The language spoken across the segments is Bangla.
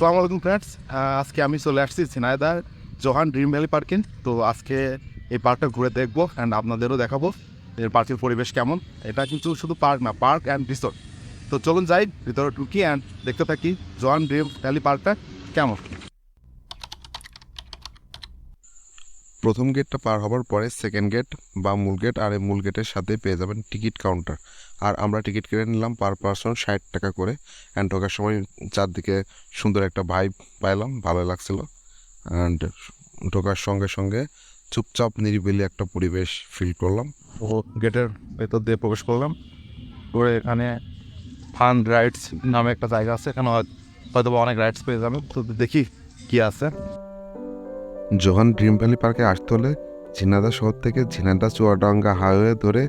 সালামু আলাইকুম ফ্রেন্ডস আজকে আমি চলে আসছি সিনায়দার জোহান ড্রিম ভ্যালি পার্কে তো আজকে এই পার্কটা ঘুরে দেখব অ্যান্ড আপনাদেরও দেখাবো এর পার্কের পরিবেশ কেমন। এটা কিন্তু শুধু পার্ক না পার্ক অ্যান্ড রিসোর্ট তো চলুন যাই, ভিতরে ঢুকি অ্যান্ড দেখতে থাকি জোহান ড্রিম ভ্যালি পার্কটা কেমন। প্রথম গেটটা পার হবার পরে সেকেন্ড গেট বা মূল গেট আর এই মূল গেটের সাথে পেয়ে যাবেন টিকিট কাউন্টার আর আমরা টিকিট কিনে নিলাম পার পারসন ষাট টাকা করে অ্যান্ড ঢোকার সময় চারদিকে সুন্দর একটা ভাইব পাইলাম ভালো লাগছিল অ্যান্ড ঢোকার সঙ্গে সঙ্গে চুপচাপ নিরিবিলি একটা পরিবেশ ফিল করলাম। ও গেটের ভেতর দিয়ে প্রবেশ করলাম। করে এখানে ফান রাইডস নামে একটা জায়গা আছে, এখানে হয়তো অনেক রাইডস পেয়ে যাবেন। তো দেখি কি আছে। জোহান ড্রিম ভ্যালি পার্কে আসতে হলে ঝিনাদা শহর থেকে ঝিনাদা চুয়াডাঙ্গা হাইওয়ে ধরে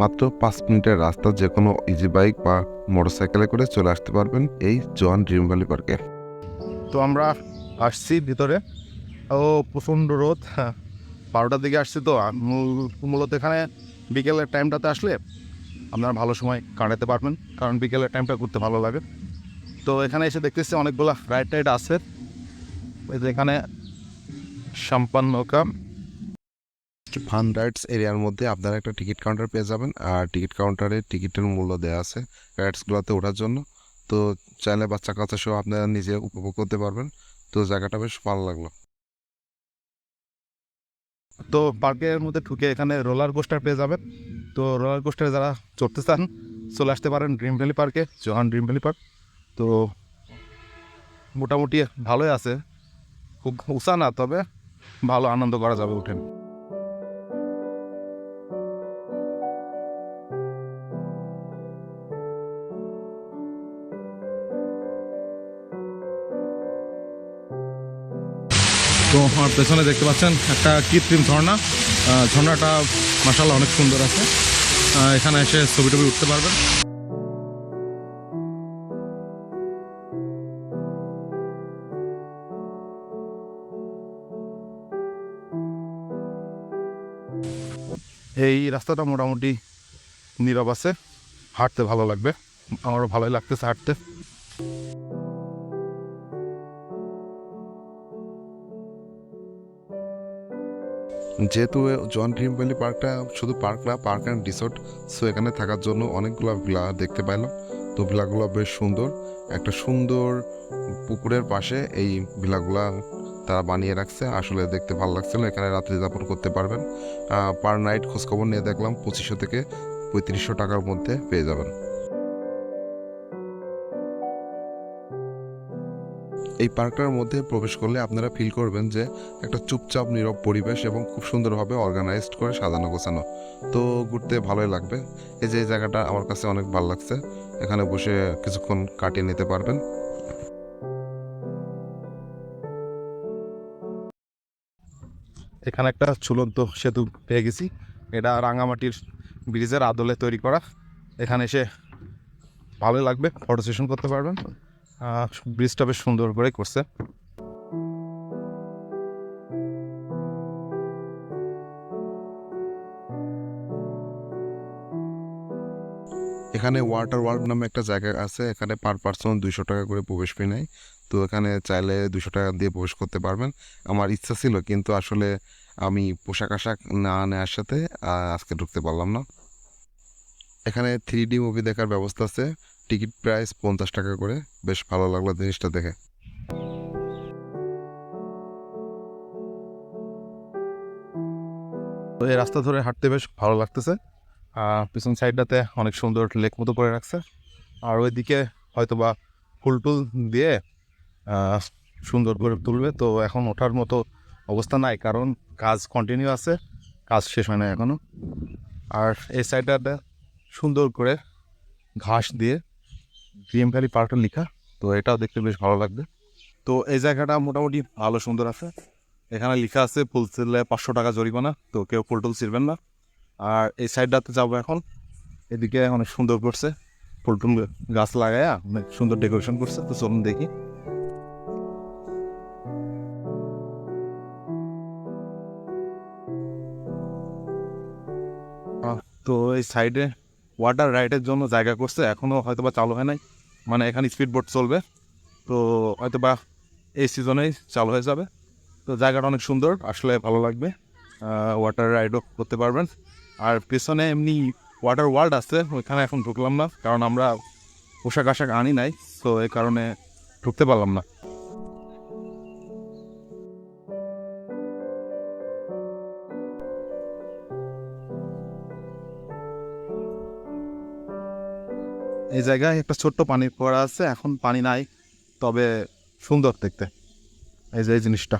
মাত্র পাঁচ মিনিটের রাস্তা যে কোনো ইজি বাইক বা মোটরসাইকেলে করে চলে আসতে পারবেন এই জোহান ড্রিম ভ্যালি পার্কে। তো আমরা আসছি ভিতরে। ও প্রচণ্ড রোদ। হ্যাঁ, বারোটার দিকে আসছি তো। মূলত এখানে বিকেলের টাইমটাতে আসলে আপনারা ভালো সময় কাটাতে পারবেন কারণ বিকেলের টাইমটা ঘুরতে ভালো লাগে। তো এখানে এসে দেখতেছি অনেকগুলো রাইড টাইড আছে এখানে সাম্পান নৌকা ফান রাইডস এরিয়ার মধ্যে আপনারা একটা টিকিট কাউন্টার পেয়ে যাবেন। আর টিকিট কাউন্টারে টিকিটের মূল্য দেওয়া আছে রাইডসগুলোতে ওঠার জন্য। তো চাইলে বাচ্চা কাচ্চা সহ আপনারা নিজে উপভোগ করতে পারবেন। তো জায়গাটা বেশ ভালো লাগল। তো পার্কের মধ্যে ঢুকে এখানে রোলার কোস্টার পেয়ে যাবেন। তো রোলার কোস্টারে যারা চড়তে চান চলে আসতে পারেন ড্রিম ভ্যালি পার্কে জোহান ড্রিম ভ্যালি পার্ক তো মোটামুটি ভালোই আছে। খুব উঁচা না তবে ভালো আনন্দ করা যাবে উঠেন তো আমার পেছনে দেখতে পাচ্ছেন একটা কৃত্রিম ঝর্ণা। ঝর্ণাটা মাসাল্লাহ অনেক সুন্দর আছে। এখানে এসে ছবি টবি উঠতে পারবেন। এই রাস্তাটা মোটামুটি নীরব আছে। হাঁটতে ভালো লাগবে। আমারও ভালোই লাগতেছে হাঁটতে। যেহেতু জন ড্রিম ভ্যালি পার্কটা শুধু পার্ক না পার্ক অ্যান্ড রিসোর্ট সো এখানে থাকার জন্য অনেকগুলো ভিলা দেখতে পাইলাম। তো ভিলাগুলো বেশ সুন্দর। একটা সুন্দর পুকুরের পাশে এই ভিলাগুলা তারা বানিয়ে রাখছে। আসলে দেখতে ভালো লাগছিল এখানে রাত্রি যাপন করতে পারবেন। পার নাইট খোঁজখবর নিয়ে দেখলাম পঁচিশশো থেকে পঁয়ত্রিশশো টাকার মধ্যে পেয়ে যাবেন। এই পার্কটার মধ্যে প্রবেশ করলে আপনারা ফিল করবেন যে একটা চুপচাপ, নীরব পরিবেশ এবং খুব সুন্দরভাবে অর্গানাইজড করে সাজানো, গোছানো। তো ঘুরতে ভালোই লাগবে। এই যে, এই জায়গাটা আমার কাছে অনেক ভালো লাগছে। এখানে বসে কিছুক্ষণ কাটিয়ে নিতে পারবেন। এখানে একটা ঝুলন্ত সেতু পেয়ে গেছি। এটা রাঙামাটির ব্রিজের আদলে তৈরি করা। এখানে এসে ভালো লাগবে ফটো সেশন করতে পারবেন। ব্রিজটা বেশ সুন্দর করে করছে। এখানে ওয়াটার ওয়ার্ল্ড নামে একটা জায়গা আছে। এখানে পার পার্সন দুইশো টাকা করে প্রবেশ ফি নেয়। তো এখানে চাইলে দুশো টাকা দিয়ে প্রবেশ করতে পারবেন। আমার ইচ্ছা ছিল, কিন্তু আসলে আমি পোশাক আশাক না নেওয়ার সাথে আজকে ঢুকতে পারলাম না। এখানে থ্রি ডি মুভি দেখার ব্যবস্থা আছে, টিকিট প্রাইস পঞ্চাশ টাকা করে। বেশ ভালো লাগল জিনিসটা দেখে। তো এই রাস্তা ধরে হাঁটতে বেশ ভালো লাগতেছে। পিছন সাইডটাতে অনেক সুন্দর লেক মতো করে রাখছে। আর ওইদিকে হয়তো বা ফুল টুল দিয়ে সুন্দর করে তুলবে। তো এখন ওঠার মতো অবস্থা নাই, কারণ কাজ কন্টিনিউ আছে, কাজ শেষ হয় না এখনও আর এই সাইডটাতে সুন্দর করে ঘাস দিয়ে ডিএম ভ্যালি পার্কটা লেখা, তো এটাও দেখতে বেশ ভালো লাগবে। তো এই জায়গাটা মোটামুটি ভালো সুন্দর আছে। এখানে লেখা আছে, ফুল ছিললে পাঁচশো টাকা জরিমানা, তো কেউ ফুল টুল ছিলবেন না। আর এই সাইডটাতে যাব এখন। এদিকে অনেক সুন্দর করছে, ফুল টুল গাছ লাগায়া অনেক সুন্দর ডেকোরেশন করছে, তো চলুন দেখি। তো এই সাইডে ওয়াটার রাইডের জন্য জায়গা করছে। এখনও হয়তো বা চালু হয় নাই। মানে এখানে স্পিড বোট চলবে। তো হয়তো বা এই সিজনেই চালু হয়ে যাবে। তো জায়গাটা অনেক সুন্দর। আসলে ভালো লাগবে। ওয়াটার রাইডও করতে পারবেন। আর পেছনে এমনি ওয়াটার ওয়ার্ল্ড আছে। ওইখানে এখন ঢুকলাম না। কারণ আমরা পোশাক আশাক আনি নাই। তো এই কারণে ঢুকতে পারলাম না। এই জায়গায় একটা ছোট্ট পানি পড়া আছে, এখন পানি নাই, তবে সুন্দর দেখতে। এই যে এই জিনিসটা।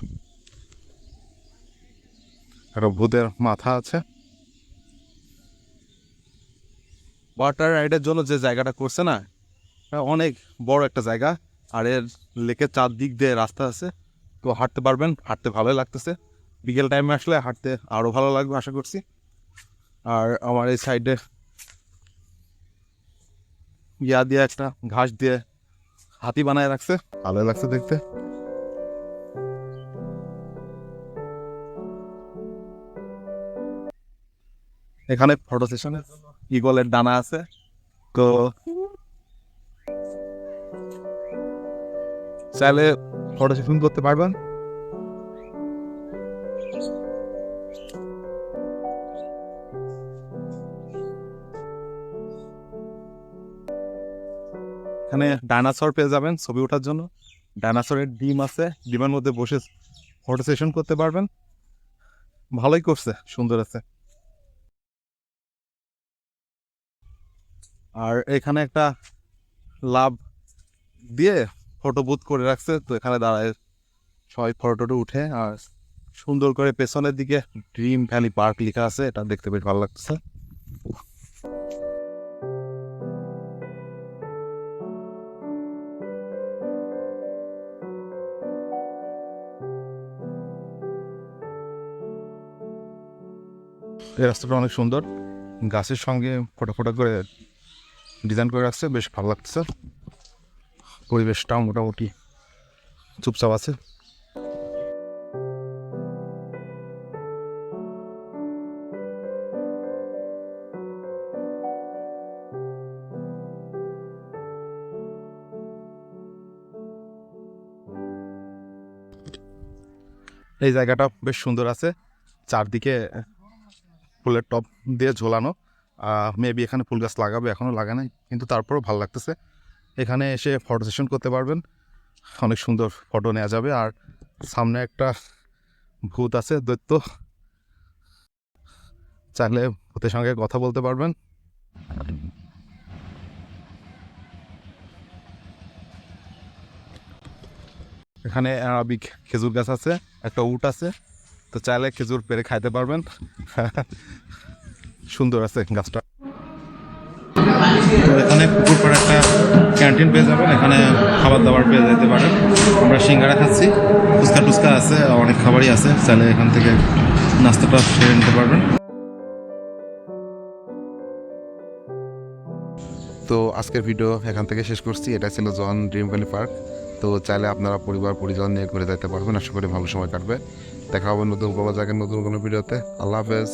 একটা ভূতের মাথা আছে। ওয়াটার রাইডের জন্য যে জায়গাটা করছে না অনেক বড় একটা জায়গা, আর এর লেকের চারদিক দিয়ে রাস্তা আছে। তো হাঁটতে পারবেন, হাঁটতে ভালোই লাগতেছে। বিকেল টাইমে আসলে হাঁটতে আরও ভালো লাগবে, আশা করছি। আর আমার এই সাইডে ইয়া দিয়ে একটা ঘাস দিয়ে হাতি বানায় রাখছে। ভালো লাগছে দেখতে। এখানে ফটো সেশনের ইগলের ডানা আছে। তো চাইলে ফটো সেশন করতে পারবেন। এখানে ডাইনাসর পেয়ে যাবেন ছবি ওঠার জন্য। ডাইনাসরের ডিম আছে, ডিমের মধ্যে বসে ফটো সেশন করতে পারবেন। ভালোই করছে, সুন্দর আছে। আর এখানে একটা লাভ দিয়ে ফটো বুথ করে রাখছে, তো এখানে দাঁড়ায় সবাই ফটোটা উঠে, আর সুন্দর করে পেছনের দিকে ড্রিম ভ্যালি পার্ক লেখা আছে, এটা দেখতে বেশ ভালো লাগছে। এই রাস্তাটা অনেক সুন্দর। গাছের সঙ্গে ফটো ফটো করে ডিজাইন করে রাখছে, বেশ ভালো লাগছে পরিবেশটাও মোটামুটি চুপচাপ আছে। এই জায়গাটা বেশ সুন্দর আছে। চারদিকে ফুলের টপ দিয়ে ঝোলানো। মেবি এখানে ফুল গাছ লাগাবে এখনও লাগা নাই, কিন্তু তারপরেও ভালো লাগতেছে। এখানে এসে ফটো সেশন করতে পারবেন। অনেক সুন্দর ফটো নেওয়া যাবে। আর সামনে একটা ভূত আছে, দৈত্য। চাইলে ভূতের সঙ্গে কথা বলতে পারবেন। এখানে আরবিক খেজুর গাছ আছে, একটা উট আছে। তো চাইলে খেজুর পেরে খাইতে পারবেন। সুন্দর আছে গাছটা। এখানে পুকুর পাড়ে একটা ক্যান্টিন পেয়ে যাবেন। এখানে খাবার দাবার পেয়ে যেতে পারেন। আমরা সিঙ্গারা খাচ্ছি। ফুচকা টুচকা আছে, অনেক খাবারই আছে। চাইলে এখান থেকে নাস্তাটা সেরে নিতে পারবেন। তো আজকের ভিডিও এখান থেকে শেষ করছি। এটা ছিল জন ড্রিম ভ্যালি পার্ক। তো চাইলে আপনারা পরিবার পরিজন নিয়ে ঘুরে যেতে পারবেন। আশা করি ভালো সময় কাটবে। দেখা হবে নতুন কোনো জায়গায় নতুন কোনো ভিডিওতে। আল্লাহ হাফেজ।